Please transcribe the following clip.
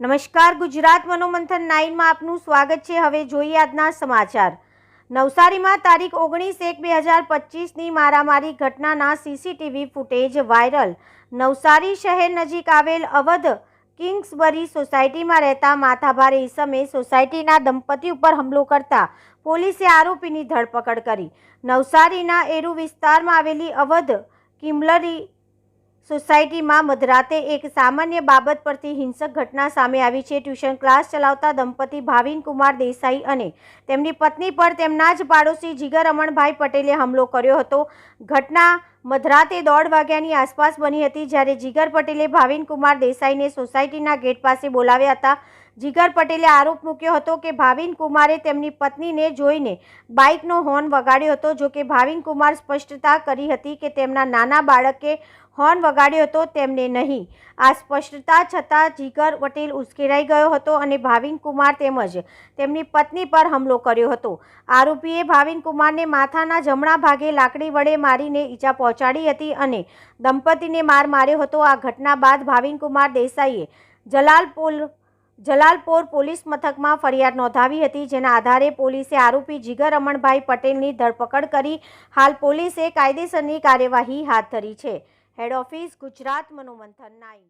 નમસ્કાર, ગુજરાત મનોમંથન નાઇનમાં આપનું સ્વાગત છે. હવે જોઈએ આજના સમાચાર. નવસારીમાં તારીખ ઓગણીસ એક બે હજાર પચીસની મારામારી ઘટનાના સીસીટીવી ફૂટેજ વાયરલ. નવસારી શહેર નજીક આવેલ અવધ કિંગ્સબરી સોસાયટીમાં રહેતા માથાભારે ઈસમે સોસાયટીના દંપતી ઉપર હુમલો કરતા પોલીસે આરોપીની ધરપકડ કરી. નવસારીના એરુ વિસ્તારમાં આવેલી અવધ કિમલરી સોસાયટીમાં મધરાતે એક સામાન્ય બાબત પરથી હિંસક ઘટના સામે આવી છે. ટ્યુશન ક્લાસ ચલાવતા દંપતી ભાવિન કુમાર દેસાઈ અને તેમની પત્ની પર તેમના જ પાડોશી જીગર રમણભાઈ પટેલે હુમલો કર્યો હતો. ઘટના મધરાતે દોઢ વાગ્યાની આસપાસ બની હતી, જ્યારે જીગર પટેલે ભાવિન કુમાર દેસાઈને સોસાયટીના ગેટ પાસે બોલાવ્યા હતા. જીગર પટેલે આરોપ મૂક્યો હતો કે ભાવિન કુમારે તેમની પત્નીને જોઈને બાઇકનો હોર્ન વગાડ્યો હતો. જો કે ભાવિન કુમાર સ્પષ્ટતા કરી હતી કે તેમના નાના બાળકે હોર્ન વગાડ્યો હતો તેમને નહીં. આ સ્પષ્ટતા છતાં જીગર પટેલ ઉશ્કેરાઈ ગયો હતો અને ભાવિન કુમાર તેમજ તેમની પત્ની પર હુમલો કર્યો હતો. આરોપીએ ભાવિન કુમારને માથાના જમણા ભાગે લાકડી વડે મારીને ઈજા પહોંચાડી હતી અને દંપતીને માર માર્યો હતો. આ ઘટના બાદ ભાવિન કુમાર દેસાઈએ જલાલપુર જલાલપોર પોલીસ મથકમાં ફરિયાદ નોંધાવી હતી, જેના આધારે પોલીસે આરોપી જીગર રમણભાઈ પટેલની ધરપકડ કરી. હાલ પોલીસે કાયદેસરની કાર્યવાહી હાથ ધરી છે. Head office Gujarat, મનોમંથન nine